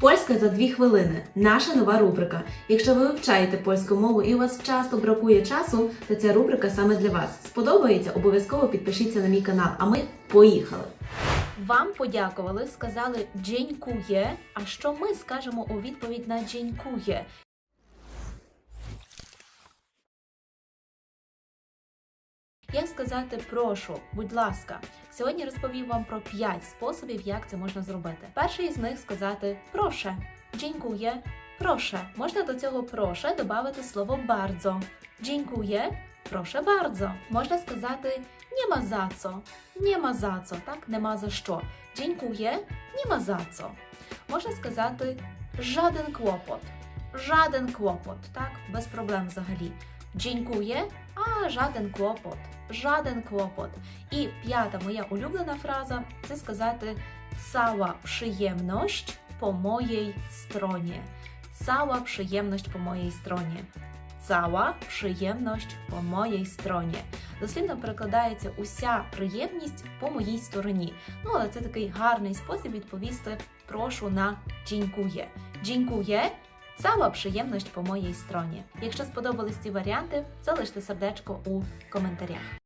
Польська за дві хвилини. Наша нова рубрика. Якщо ви вивчаєте польську мову і у вас часто бракує часу, то ця рубрика саме для вас. Сподобається? Обов'язково підпишіться на мій канал. А ми поїхали! Вам подякували, сказали «дзінькує», а що ми скажемо у відповідь на «дзінькує»? Як сказати прошу, будь ласка. Сьогодні розповім вам про 5 способів, як це можна зробити. Перший із них сказати проше. Дзінькує, проше. Можна до цього проше додати слово bardzo. Дзінькує, проше bardzo. Можна сказати za co. Nie ma za co, так? Нема за що. Nie ma za co. Можна сказати żaden kłopot. Żaden kłopot, так? Без проблем взагалі. Dziękuję, а żaden kłopot. Żaden kłopot. І п'ята моя улюблена фраза це сказати cała przyjemność po mojej stronie. Cała przyjemność po mojej stronie. Cała przyjemność po mojej stronie. Дослівно перекладається уся приємність по моїй стороні. Ну, але це такий гарний спосіб відповісти прошу на дзінькує. Дзінькує Cała przyjemność po mojej stronie. Якщо сподобались ці варіанти, залиште сердечко у коментарях.